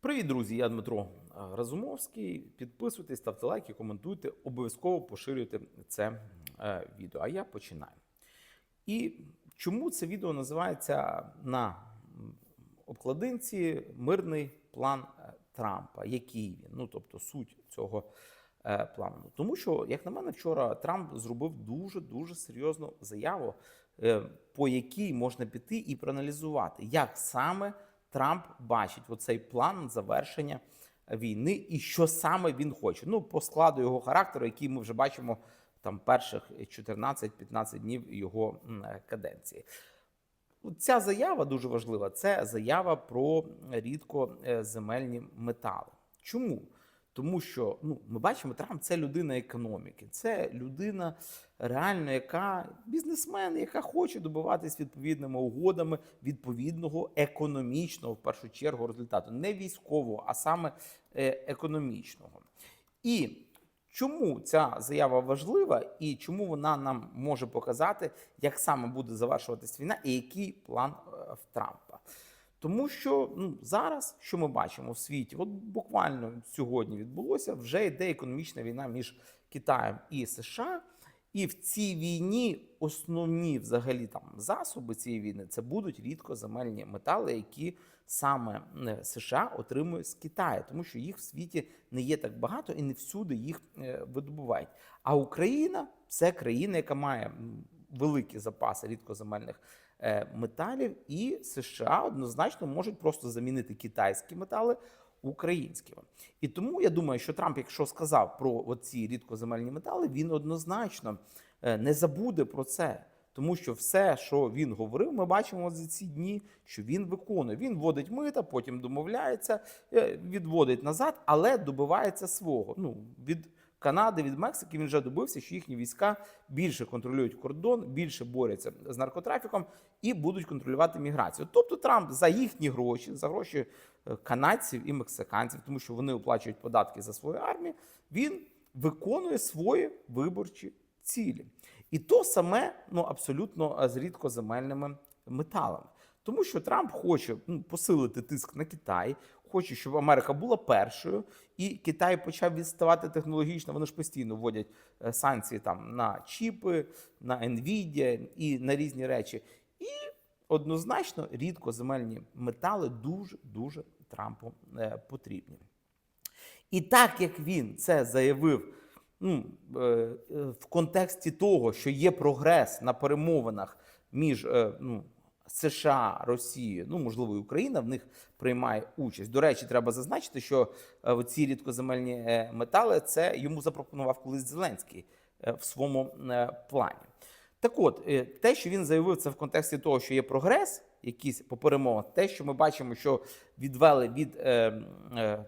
Привіт, друзі! Я Дмитро Разумовський. Підписуйтесь, ставте лайки, коментуйте, обов'язково поширюйте це е, відео. А я починаю. І чому це відео називається на обкладинці Мирний план е, Трампа? Який він? Ну тобто суть цього е, плану. Тому що, як на мене, вчора Трамп зробив дуже дуже серйозну заяву, по якій можна піти і проаналізувати, як саме Трамп бачить оцей план завершення війни і що саме він хоче. Ну, по складу його характеру, який ми вже бачимо там перших 14-15 днів його е, каденції. Ця заява дуже важлива. Це заява про рідкоземельні метали. Чому? Тому що ну, ми бачимо, Трамп це людина економіки, це людина реально, яка бізнесмен, яка хоче добиватись відповідними угодами відповідного економічного, в першу чергу, результату, не військового, а саме е, економічного. І чому ця заява важлива, і чому вона нам може показати, як саме буде завершуватись війна, і який план е, в Трампа. Тому що ну, зараз, що ми бачимо в світі, от буквально сьогодні відбулося, вже йде економічна війна між Китаєм і США. І в цій війні основні взагалі там засоби цієї війни це будуть рідкоземельні метали, які саме е, США отримує з Китаю, тому що їх в світі не є так багато і не всюди їх е, видобувають. А Україна це країна, яка має великі запаси рідкоземельних е, металів, і США однозначно можуть просто замінити китайські метали українськими. І тому я думаю, що Трамп, якщо сказав про ці рідкоземельні метали, він однозначно е, не забуде про це. Тому що все, що він говорив, ми бачимо за ці дні, що він виконує. Він вводить мита, потім домовляється, е, відводить назад, але добивається свого. Ну від Канади, від Мексики він вже добився, що їхні війська більше контролюють кордон, більше борються з наркотрафіком і будуть контролювати міграцію. Тобто Трамп за їхні гроші, за гроші е, канадців і мексиканців, тому що вони оплачують податки за свою армію, він виконує свої виборчі цілі. І то саме ну абсолютно е, з рідкоземельними металами. Тому що Трамп хоче ну, посилити тиск на Китай, хоче, щоб Америка була першою, і Китай почав відставати технологічно. Вони ж постійно вводять е, санкції там на чіпи, на Nvidia і на різні речі. І однозначно рідкоземельні метали дуже дуже Трампу е, потрібні. І так як він це заявив ну, е, в контексті того, що є прогрес на перемовинах між ну, США, Росією, ну можливо, і Україна в них приймає участь. До речі, треба зазначити, що е, ці рідкоземельні е, метали це йому запропонував колись Зеленський е, в своєму плані. Так от, те, що він заявив це в контексті того, що є прогрес, якийсь по перемовах, те, що ми бачимо, що відвели від е, е,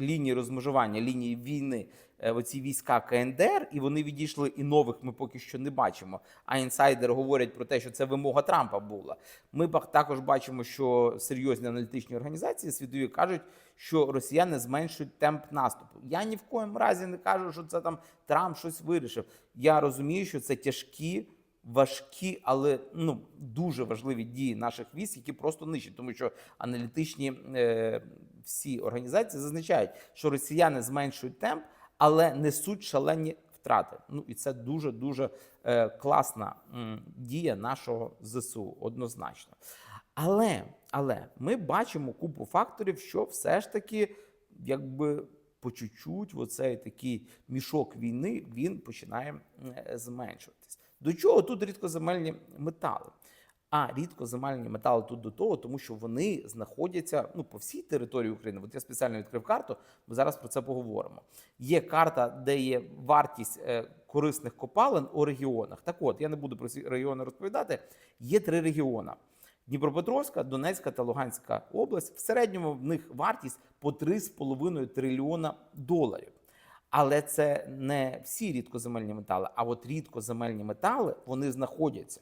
лінії розмежування, лінії війни оці війська КНДР, і вони відійшли, і нових ми поки що не бачимо. А інсайдери говорять про те, що це вимога Трампа була. Ми також бачимо, що серйозні аналітичні організації світові кажуть, що росіяни зменшують темп наступу. Я ні в коєму разі не кажу, що це там Трамп щось вирішив. Я розумію, що це тяжкі. Важкі, але ну дуже важливі дії наших військ, які просто нищать, тому що аналітичні е, всі організації зазначають, що росіяни зменшують темп, але несуть шалені втрати. Ну і це дуже дуже е, класна м, дія нашого ЗСУ, однозначно. Але, але ми бачимо купу факторів, що все ж таки, якби по чуть-чуть, оцей такий мішок війни він починає е, зменшуватись. До чого тут рідкоземельні метали? А рідкоземельні метали тут до того, тому що вони знаходяться ну по всій території України. От я спеціально відкрив карту. Ми зараз про це поговоримо. Є карта, де є вартість е, корисних копалин у регіонах. Так от я не буду про ці регіони розповідати. Є три регіони: Дніпропетровська, Донецька та Луганська область. В середньому в них вартість по 3,5 трильйона доларів. Але це не всі рідкоземельні метали, а от рідкоземельні метали вони знаходяться.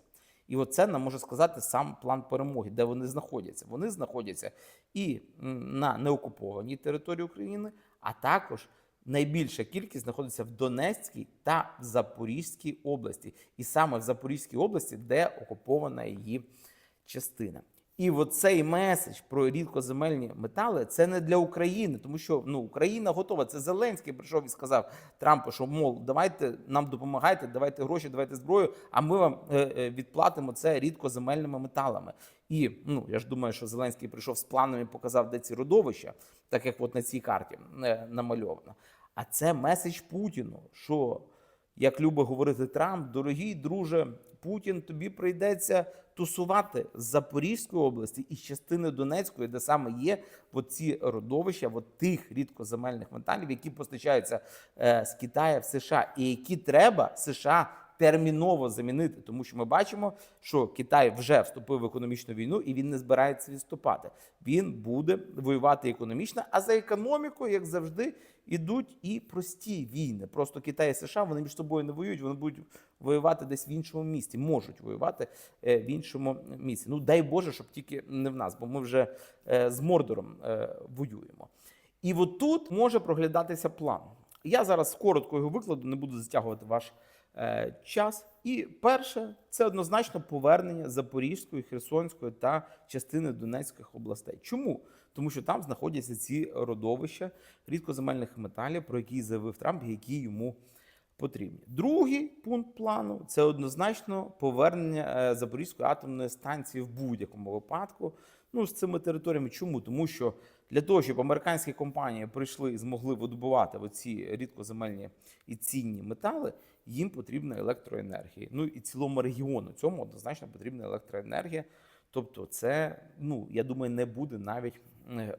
І оце нам може сказати сам план перемоги, де вони знаходяться. Вони знаходяться і на неокупованій території України, а також найбільша кількість знаходиться в Донецькій та в Запорізькій області. І саме в Запорізькій області, де окупована її частина. І оцей меседж про рідкоземельні метали це не для України, тому що ну Україна готова. Це Зеленський прийшов і сказав Трампу, що мов давайте нам допомагайте, давайте гроші, давайте зброю. А ми вам е, е, відплатимо це рідкоземельними металами. І ну я ж думаю, що Зеленський прийшов з планом і показав, де ці родовища, так як от на цій карті е, намальовано. А це меседж Путіну, що як любить говорити Трамп, дорогий друже Путін, тобі прийдеться тусувати з Запорізької області і частини Донецької, де саме є ці родовища от тих рідкоземельних металів, які постачаються е, з Китаю в США, і які треба США терміново замінити, тому що ми бачимо, що Китай вже вступив в економічну війну і він не збирається відступати. Він буде воювати економічно, а за економікою, як завжди, ідуть і прості війни. Просто Китай і США вони між собою не воюють, вони будуть воювати десь в іншому місті, можуть воювати е, в іншому місці. Ну дай Боже, щоб тільки не в нас, бо ми вже е, з Мордором е, воюємо. І от тут може проглядатися план. Я зараз коротко його викладу, не буду затягувати ваш час. І перше, це однозначно повернення Запорізької, Херсонської та частини Донецьких областей. Чому? Тому що там знаходяться ці родовища рідкоземельних металів, про які заявив Трамп, які йому потрібні. Другий пункт плану це однозначно повернення е, Запорізької атомної станції в будь-якому випадку. Ну, з цими територіями. Чому? Тому що для того, щоб американські компанії прийшли і змогли видобувати оці рідкоземельні і цінні метали, їм потрібна електроенергія. Ну і цілому регіону цьому однозначно потрібна електроенергія. Тобто, це, ну я думаю, не буде навіть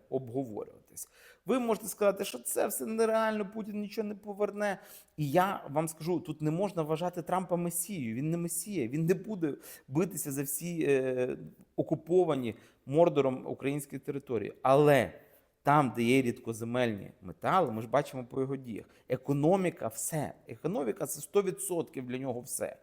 обговорюватись. Ви можете сказати, що це все нереально, Путін нічого не поверне. І я вам скажу: тут не можна вважати Трампа месією. Він не месія, він не буде битися за всі е, окуповані мордором українські території. Але там, де є рідкоземельні метали, ми ж бачимо по його діях. Економіка все. Економіка це 100% для нього все.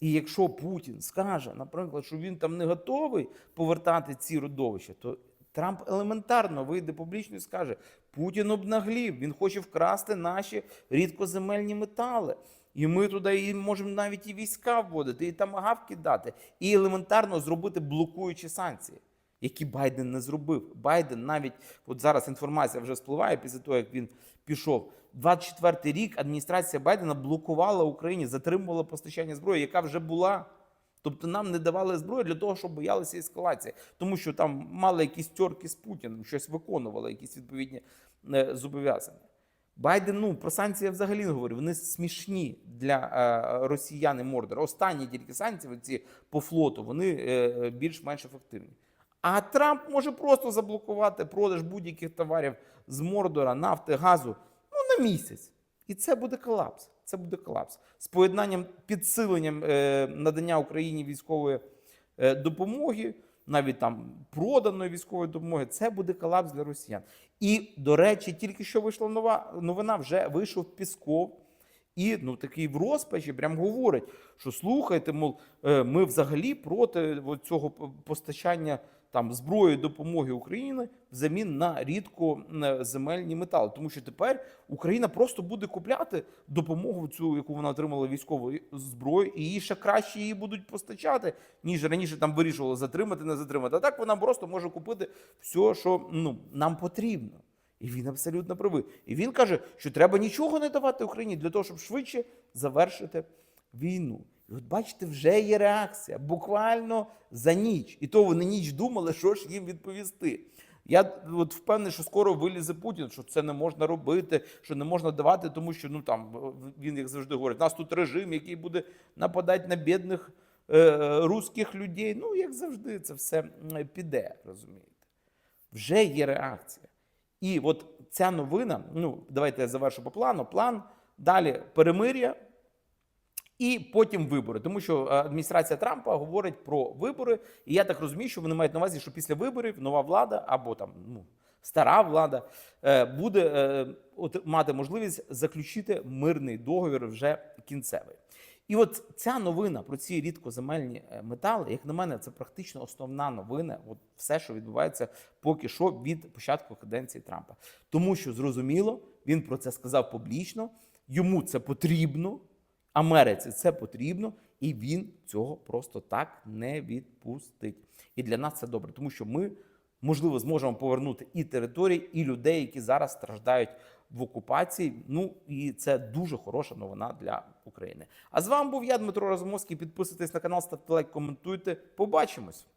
І якщо Путін скаже, наприклад, що він там не готовий повертати ці родовища, то Трамп елементарно вийде публічно і скаже: Путін обнаглів, він хоче вкрасти наші рідкоземельні метали. І ми туди можемо навіть і війська вводити, і тамагавки дати, і елементарно зробити блокуючі санкції, які Байден не зробив. Байден навіть от зараз інформація вже спливає після того, як він пішов. 24-й рік адміністрація Байдена блокувала Україні, затримувала постачання зброї, яка вже була. Тобто нам не давали зброю для того, щоб боялися ескалації, тому що там мали якісь тьорки з Путіним, щось виконували, якісь відповідні е, зобов'язання. Байден ну про санкції я взагалі не говорю. Вони смішні для е, росіян і Мордора. Останні тільки санкції ці по флоту, вони е, більш-менш ефективні. А Трамп може просто заблокувати продаж будь-яких товарів з Мордора, нафти, газу ну, на місяць. І це буде колапс. Це буде колапс з поєднанням підсиленням е, надання Україні військової е, допомоги, навіть там проданої військової допомоги. Це буде колапс для росіян. І, до речі, тільки що вийшла нова новина, вже вийшов Пісков. І ну такий в розпачі прям говорить, що слухайте, мов е, ми взагалі проти цього постачання там зброї допомоги Україні взамін на рідкоземельні метали. Тому що тепер Україна просто буде купляти допомогу цю, яку вона отримала військову зброю, і її ще краще її будуть постачати, ніж раніше там вирішували затримати, не затримати. А так вона просто може купити все, що ну нам потрібно. І він абсолютно правий. І він каже, що треба нічого не давати Україні для того, щоб швидше завершити війну. І от бачите, вже є реакція буквально за ніч. І то вони ніч думали, що ж їм відповісти. Я от впевнений, що скоро вилізе Путін, що це не можна робити, що не можна давати, тому що ну там він як завжди говорить, у нас тут режим, який буде нападати на бідних е, русських людей. Ну, як завжди, це все піде, розумієте? Вже є реакція. І от ця новина, ну давайте я завершу по плану. План далі перемир'я. І потім вибори, тому що адміністрація Трампа говорить про вибори, і я так розумію, що вони мають на увазі, що після виборів нова влада або там ну стара влада е, буде е, мати можливість заключити мирний договір вже кінцевий. І от ця новина про ці рідкоземельні е, метали, як на мене, це практично основна новина. От все, що відбувається поки що від початку каденції Трампа, тому що зрозуміло, він про це сказав публічно, йому це потрібно. Америці це потрібно, і він цього просто так не відпустить. І для нас це добре, тому що ми, можливо, зможемо повернути і території, і людей, які зараз страждають в окупації. Ну і це дуже хороша новина для України. А з вами був я, Дмитро Розумовський. Підписуйтесь на канал, ставте лайк, коментуйте. Побачимось.